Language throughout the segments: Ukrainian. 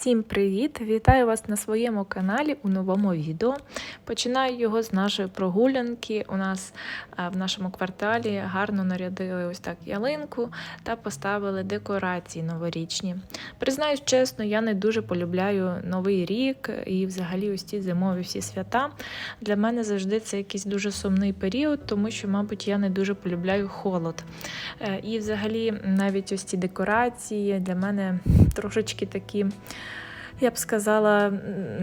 Всім привіт! Вітаю вас на своєму каналі у новому відео. Починаю його з нашої прогулянки. У нас е, в нашому кварталі гарно нарядили ось так ялинку та поставили декорації новорічні. Признаюсь чесно, я не дуже полюбляю новий рік і взагалі ось ці зимові всі свята. Для мене завжди це якийсь дуже сумний період, тому що, мабуть, я не дуже полюбляю холод. Е, І взагалі навіть ось ці декорації для мене трошечки такі. Я б сказала,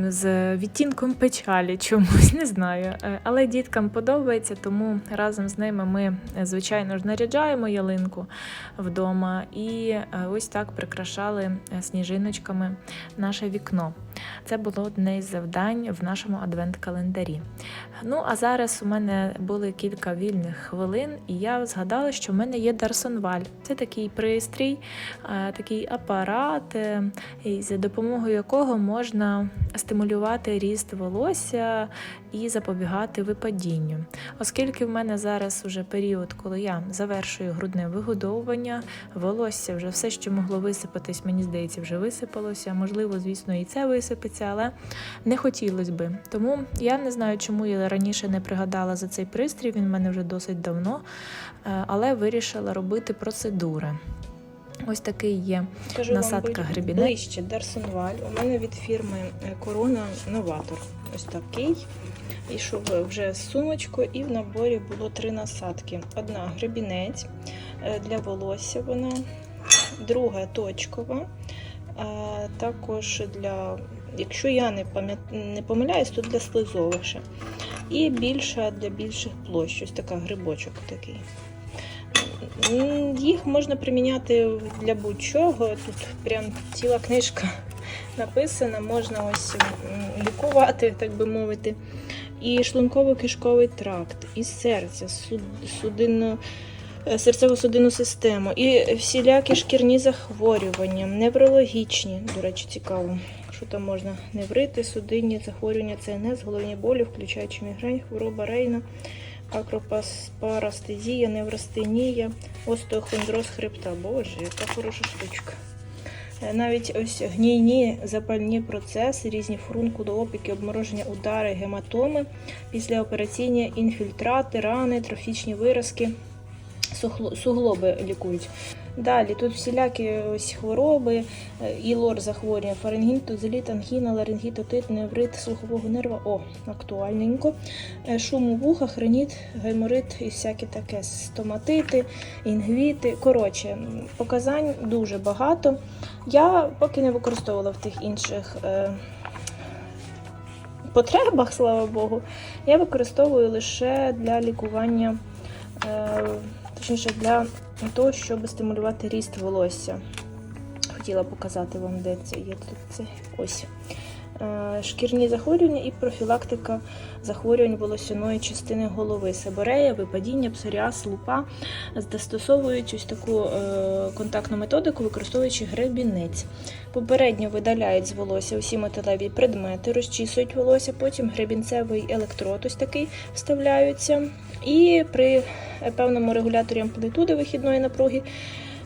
з відтінком печалі чомусь, не знаю. Е, Але діткам подобається, тому разом з ними ми, е, звичайно ж, наряджаємо ялинку вдома і е, ось так прикрашали сніжиночками наше вікно. Це було одне із завдань в нашому адвент-календарі. Ну, а зараз у мене були кілька вільних хвилин, і я згадала, що в мене є Дарсонваль. Це такий пристрій, е, такий апарат, е, за допомогою якого можна стимулювати ріст волосся і запобігати випадінню. Оскільки в мене зараз уже період, коли я завершую грудне вигодовування, волосся вже все, що могло висипатись, мені здається, вже висипалося. Можливо, звісно, і це висипеться, але не хотілося би. Тому я не знаю, чому я раніше не пригадала за цей пристрій. Він в мене вже досить давно, е, але вирішила робити процедури. Ось такий є Скажу насадка гребінець. ближче Дарсонваль. У мене від фірми е, Корона Новатор. Ось такий. Ішов вже з сумочкою, і в наборі було три насадки. Одна гребінець е, для волосся вона, друга точкова. Також для, якщо я не не помиляюсь, то для слизових. І більша для більших площ. Ось така грибочок такий. Їх можна приміняти для будь-чого. Тут прям ціла книжка написана, можна ось лікувати, так би мовити. І шлунково-кишковий тракт, і серце, суд- судинно, е, серцево-судинну систему, і всілякі шкірні захворювання, неврологічні, до речі, цікаво. Що там можна неврити, судинні захворювання, ЦНС, головні болі, включаючи мігрень, хвороба Рейна, акропаспарастезія, неврастенія, остеохондроз хребта. Боже, яка хороша штучка. Е, Навіть ось гнійні запальні процеси, різні фурункули, опіки, обмороження, удари, гематоми, післяопераційні інфільтрати, рани, трофічні виразки, суглоби лікують. Далі тут всілякі ось хвороби, е, і лор захворювання, фарингіт, тузеліт, ангіна, ларингіт, отит, неврит, слухового нерва. О, актуальненько. Е, Шум у вухах, реніт, гайморит і всяке таке, стоматити, інгвіти. Коротше, показань дуже багато. Я поки не використовувала в тих інших е, потребах, слава Богу. Я використовую лише для лікування, точніше, для того, щоб стимулювати ріст волосся. Хотіла показати вам, де це є тут. Це ось. Е, Шкірні захворювання і профілактика захворювань волосяної частини голови, себорея, випадіння, псоріаз, лупа, застосовують ось таку е, контактну методику, використовуючи гребінець. Попередньо видаляють з волосся усі металеві предмети, розчісують волосся, потім гребінцевий електрод ось такий вставляються. І при е, певному регуляторі амплітуди вихідної напруги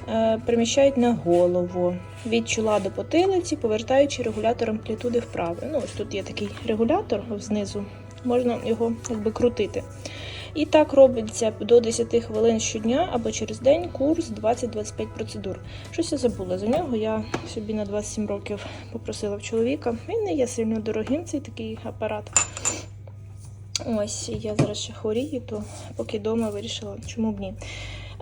е, переміщають на голову від чола до потилиці, повертаючи регулятор амплітуди вправо. Ну, ось тут є такий регулятор знизу, можна його якби крутити. І так робиться до 10 хвилин щодня або через день курс 20-25 процедур. Щось я забула за нього. Я собі на 27 років попросила в чоловіка. Він не є сильно дорогим, цей такий апарат. Ось я зараз ще хворію, то поки вдома вирішила, чому б ні.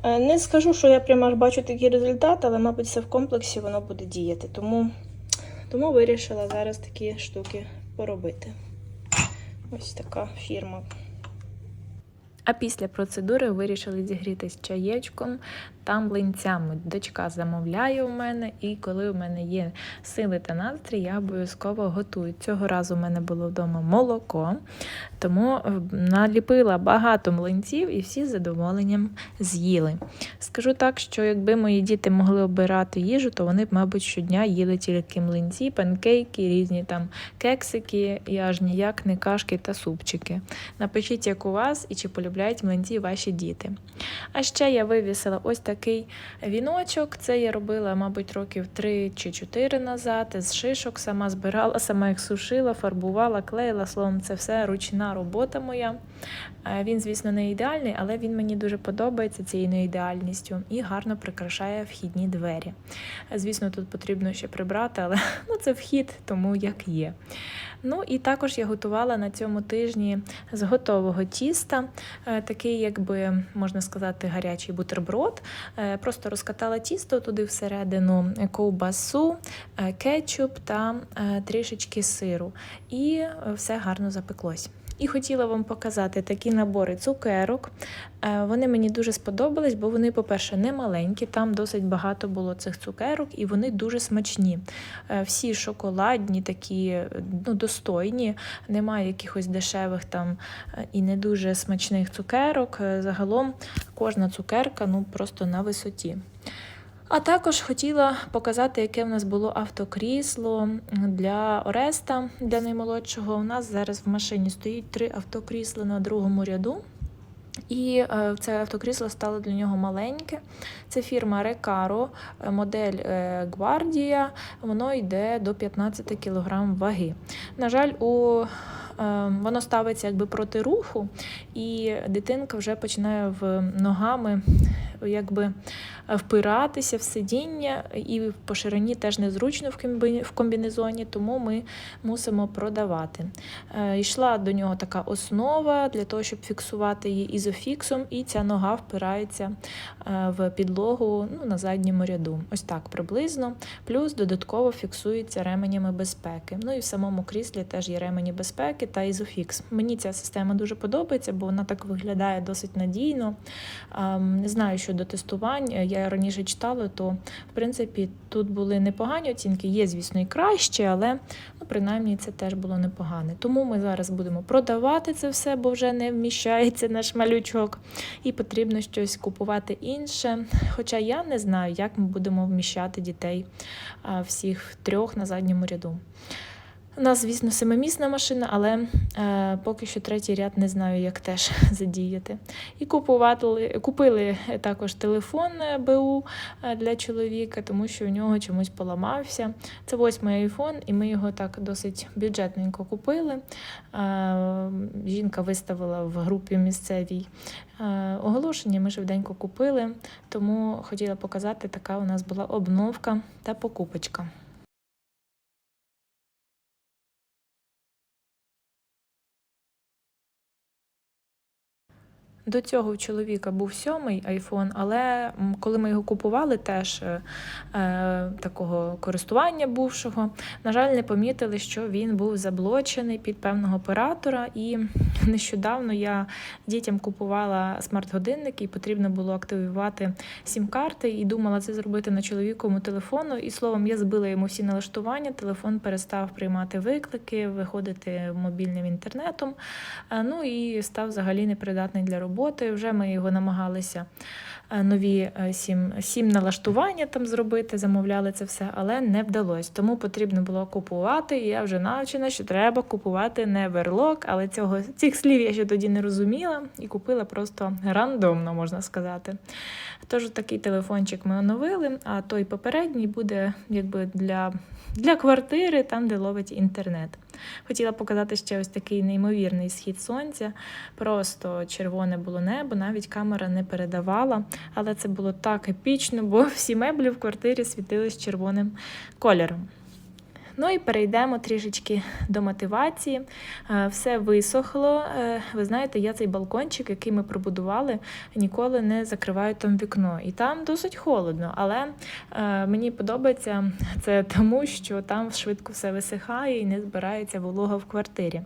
Е, Не скажу, що я прямо аж бачу такий результат, але, мабуть, все в комплексі воно буде діяти. Тому, тому вирішила зараз такі штуки поробити. Ось така фірма. А після процедури вирішили зігрітися чаєчком та млинцями. Дочка замовляє у мене, і коли у мене є сили та настрій, я обов'язково готую. Цього разу у мене було вдома молоко, тому е, наліпила багато млинців і всі з задоволенням з'їли. Скажу так, що якби мої діти могли обирати їжу, то вони б, мабуть, щодня їли тільки млинці, панкейки, різні там кексики, і аж ніяк не кашки та супчики. Напишіть, як у вас і чи полюбляють млинці ваші діти. А ще я вивісила ось такий такий віночок. Це я робила, мабуть, років 3 чи 4 назад. З шишок сама збирала, сама їх сушила, фарбувала, клеїла. Словом, це все ручна робота моя. Е, Він, звісно, не ідеальний, але він мені дуже подобається цією неідеальністю і гарно прикрашає вхідні двері. Е, Звісно, тут потрібно ще прибрати, але ну, це вхід, тому як є. Ну і також я готувала на цьому тижні з готового тіста, е, такий, якби можна сказати, гарячий бутерброд. Просто розкатала тісто туди всередину ковбасу, кетчуп та трішечки сиру. І все гарно запеклось. І хотіла вам показати такі набори цукерок. Е, Вони мені дуже сподобались, бо вони, по-перше, не маленькі, там досить багато було цих цукерок, і вони дуже смачні. Е, Всі шоколадні, такі ну, достойні, немає якихось дешевих там е, і не дуже смачних цукерок. Загалом кожна цукерка ну, просто на висоті. А також хотіла показати, яке в нас було автокрісло для Ореста, для наймолодшого. У нас зараз в машині стоїть три автокрісла на другому ряду. І е, це автокрісло стало для нього маленьке. Це фірма Recaro, е, модель е, Guardia. Воно йде до 15 кг ваги. На жаль, у воно ставиться якби проти руху, і дитинка вже починає в ногами якби впиратися в сидіння, і по ширині теж незручно в комбінезоні, тому ми мусимо продавати. Е, Йшла до нього така основа для того, щоб фіксувати її ізофіксом, і ця нога впирається е, в підлогу ну, на задньому ряду. Ось так приблизно. Плюс додатково фіксується ременями безпеки. Ну і в самому кріслі теж є ремені безпеки та ізофікс. Мені ця система дуже подобається, бо вона так виглядає досить надійно. Не знаю, що до тестувань е, я раніше читала, то в принципі тут були непогані оцінки. Є, звісно, і краще, але ну, принаймні це теж було непогане. Тому ми зараз будемо продавати це все, бо вже не вміщається наш малючок, і потрібно щось купувати інше. Хоча я не знаю, як ми будемо вміщати дітей всіх трьох на задньому ряду. У нас, звісно, семимісна машина, але е, поки що третій ряд не знаю, як теж задіяти. І купували, купили також телефон е, БУ е, для чоловіка, тому що у нього чомусь поламався. Це восьмий айфон, і ми його так досить бюджетненько купили. Е, жінка виставила в групі місцевій е, оголошення. Ми швиденько купили, тому хотіла показати, така у нас була обновка та покупочка. До цього у чоловіка був сьомий айфон, але коли ми його купували, теж е, е, такого користування бувшого, на жаль, не помітили, що він був заблочений під певного оператора. І нещодавно я дітям купувала смарт-годинник, і потрібно було активувати сім-карти, і думала це зробити на чоловіковому телефону. І словом, я збила йому всі налаштування. Телефон перестав приймати виклики, виходити мобільним інтернетом. Е, Ну і став взагалі непридатний для роботи. Вже ми його намагалися е, нові е, сім, сім налаштування там зробити, замовляли це все, але не вдалося. Тому потрібно було купувати. І я вже навчена, що треба купувати не верлок, але цього цих слів я ще тоді не розуміла і купила просто рандомно, можна сказати. Тож такий телефончик ми оновили, а той попередній буде якби для, для квартири, там, де ловить інтернет. Хотіла показати ще ось такий неймовірний схід сонця. Просто червоне було небо, навіть камера не передавала, але це було так епічно, бо всі меблі в квартирі світились червоним кольором. Ну і перейдемо трішечки до мотивації. Е, Все висохло. Е, Ви знаєте, я цей балкончик, який ми пробудували, ніколи не закриваю там вікно. І там досить холодно, але е, мені подобається це тому, що там швидко все висихає і не збирається волога в квартирі.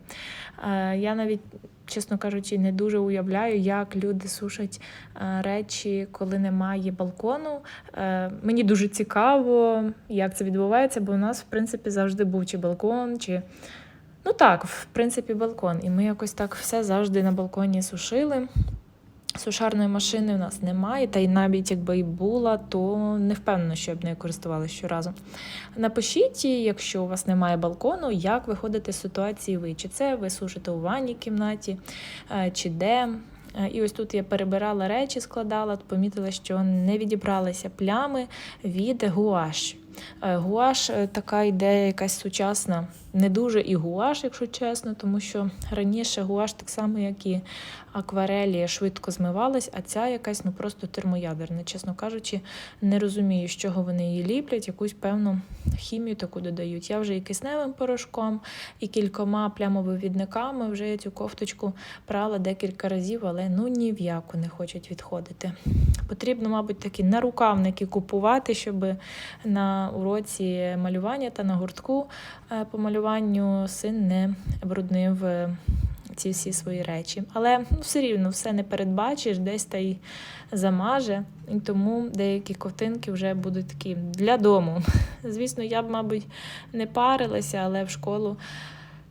Я навіть. Чесно кажучи, не дуже уявляю, як люди сушать е, речі, коли немає балкону. Е, Мені дуже цікаво, як це відбувається, бо у нас, в принципі, завжди був чи балкон, чи. Ну так, в принципі, балкон. І ми якось так все завжди на балконі сушили. Сушарної машини в нас немає, та й навіть якби і була, то не впевнена, що я б нею користувалася щоразу. Напишіть, якщо у вас немає балкону, як виходите з ситуації ви. Чи це ви сушите у ванній кімнаті, е, чи де. Е, І ось тут я перебирала речі, складала, помітила, що не відібралися плями від гуаші. Е, Гуаш е, така йде якась сучасна, не дуже і гуаш, якщо чесно, тому що раніше гуаш так само, як і акварелі, швидко змивалась, а ця якась ну просто термоядерна. Чесно кажучи, не розумію, з чого вони її ліплять, якусь певну хімію таку додають. Я вже і кисневим порошком, і кількома плямовивідниками вже я цю кофточку прала декілька разів, але ну ні в яку не хочуть відходити. Потрібно, мабуть, такі нарукавники купувати, щоб на уроці малювання та на гуртку е, по малюванню син не бруднив е, ці всі свої речі. Але ну, все рівно все не передбачиш, десь та й замаже. І тому деякі ковтинки вже будуть такі для дому. Звісно, я б, мабуть, не парилася, але в школу.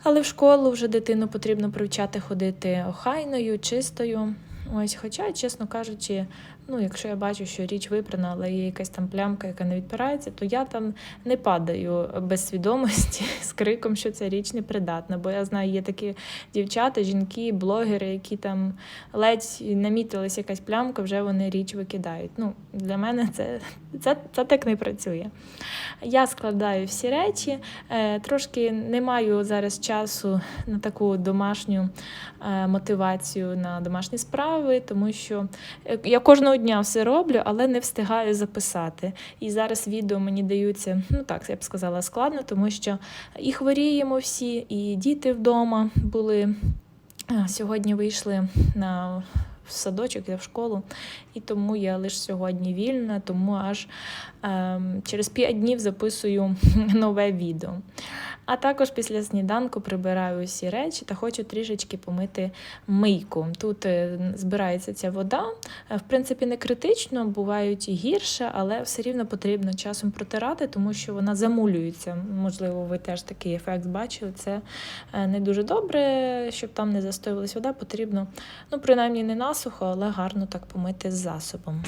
Але в школу вже дитину потрібно привчати ходити охайною, чистою. Ось, хоча, чесно кажучи, ну, якщо я бачу, що річ випрана, але є якась там плямка, яка не відпирається, то я там не падаю без свідомості з криком, що ця річ непридатна. Бо я знаю, є такі дівчата, жінки, блогери, які там ледь намітилась якась плямка, вже вони річ викидають. Ну, для мене це, це, це так не працює. Я складаю всі речі, е, трошки не маю зараз часу на таку домашню е, мотивацію на домашні справи, тому що е, я кожного дня все роблю, але не встигаю записати. І зараз відео мені даються, ну так я б сказала, складно, тому що і хворіємо всі, і діти вдома були. Сьогодні вийшли на в садочок я в школу, і тому я лише сьогодні вільна, тому аж ем, через 5 днів записую нове відео. А також після сніданку прибираю усі речі та хочу трішечки помити мийку. Тут е, збирається ця вода. Е, В принципі, не критично, бувають і гірше, але все рівно потрібно часом протирати, тому що вона замулюється. Можливо, ви теж такий ефект бачили. Це е, не дуже добре, щоб там не застоювалась вода. Потрібно, ну, принаймні, не насухо, але гарно так помити з засобом.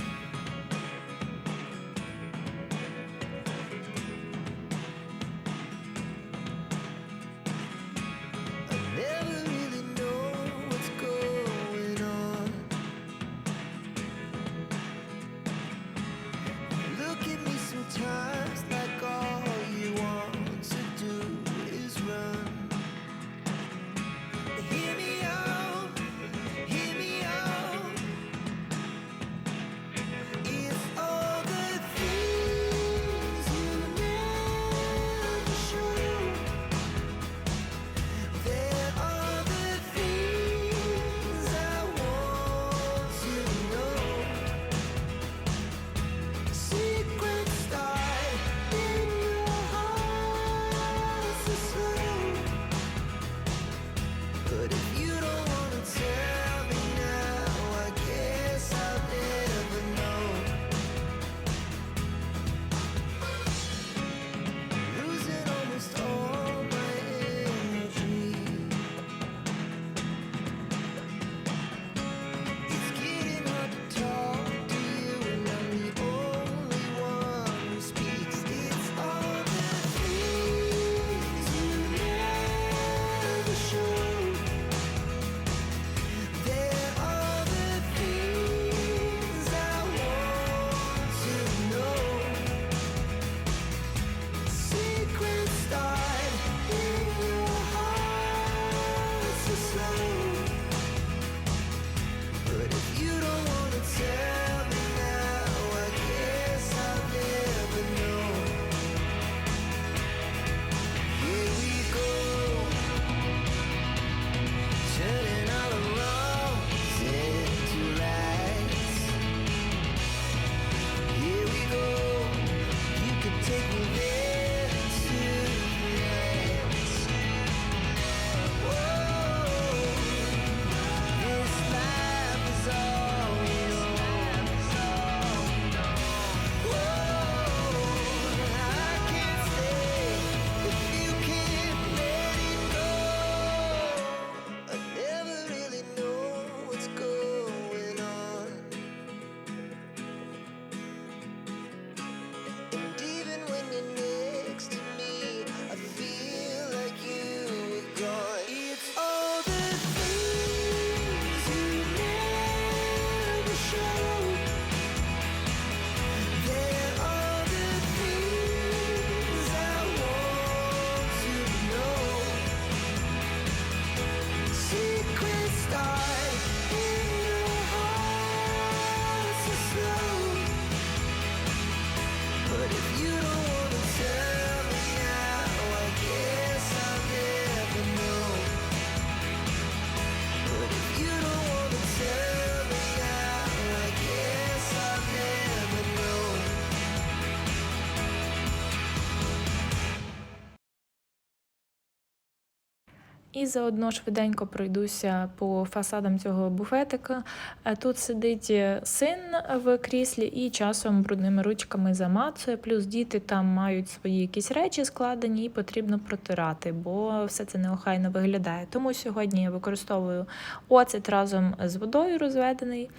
І заодно швиденько пройдуся по фасадам цього буфетика. Е, Тут сидить е, син в кріслі і часом брудними ручками замацує. Плюс діти там мають свої якісь речі складені і потрібно протирати, бо все це неохайно виглядає. Тому сьогодні я використовую оцет разом з водою розведений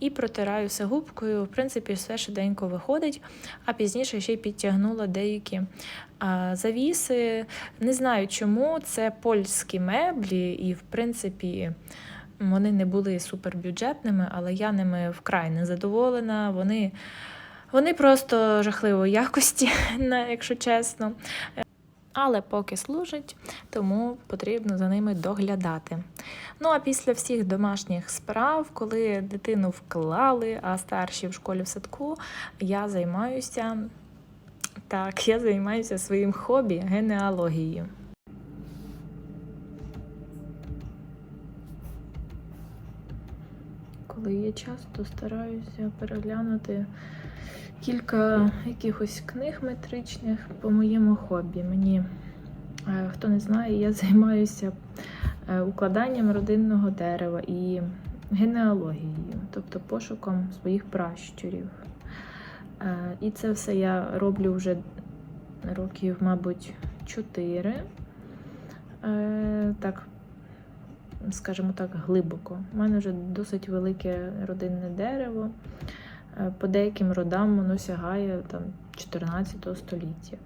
і протираю все губкою. В принципі, все швиденько виходить, а пізніше ще й підтягнула деякі завіси. Не знаю чому, це польські меблі, і в принципі. Вони не були супербюджетними, але я ними вкрай не задоволена. Вони, вони просто жахливої якості, якщо чесно. Але поки служать, тому потрібно за ними доглядати. Ну а після всіх домашніх справ, коли дитину вклали, а старші в школі в садку, я займаюся так, я займаюся своїм хобі генеалогією. Коли є час, то стараюся переглянути кілька якихось книг метричних по моєму хобі. Мені, е, хто не знає, я займаюся е, укладанням родинного дерева і генеалогією, тобто пошуком своїх пращурів. Е, І це все я роблю вже років, мабуть, 4. Так, скажімо так, глибоко. У мене вже досить велике родинне дерево. Е, По деяким родам воно сягає там 14 століття.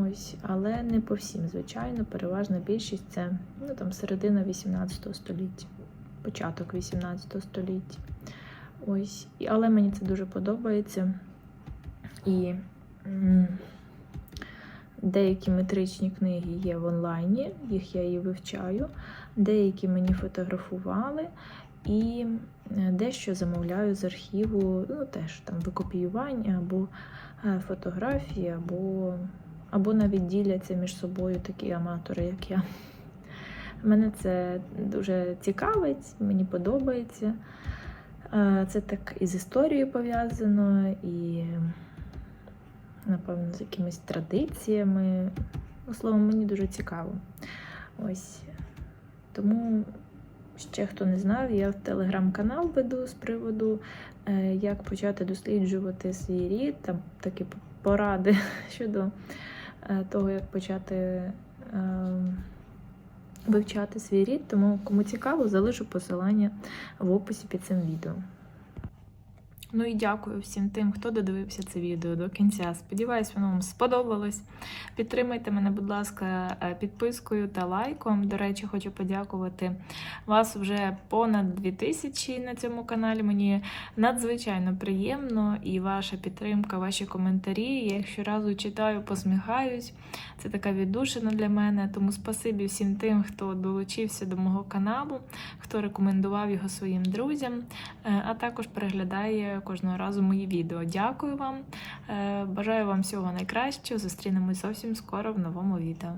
Ось, але не по всім, звичайно, переважна більшість це ну, там, середина 18 століття, початок 18 століття. Ось. Але мені це дуже подобається. І деякі метричні книги є в онлайні, їх я і вивчаю, деякі мені фотографували. І е, дещо замовляю з архіву, ну теж там викопіювання або е, фотографії, або, або навіть діляться між собою такі аматори, як я. Мене це дуже цікавить, мені подобається. Е, Це так і з історією пов'язано, і, напевно, з якимись традиціями. Ну, Словом, мені дуже цікаво. Ось. Тому Ще хто не знав, я в телеграм-канал веду з приводу, е, як почати досліджувати свій рід, там такі поради щодо е, того, як почати е, вивчати свій рід. Тому, кому цікаво, залишу посилання в описі під цим відео. Ну і дякую всім тим, хто додивився це відео до кінця. Сподіваюсь, воно вам сподобалось. Підтримайте мене, будь ласка, е, підпискою та лайком. До речі, хочу подякувати вас вже понад 2000 на цьому каналі. Мені надзвичайно приємно і ваша підтримка, ваші коментарі. Я щоразу читаю, посміхаюсь. Це така віддушина для мене. Тому спасибі всім тим, хто долучився до мого каналу, хто рекомендував його своїм друзям, е, а також переглядає кожного разу мої відео. Дякую вам. Е, Бажаю вам всього найкращого. Зустрінемось зовсім скоро в новому відео.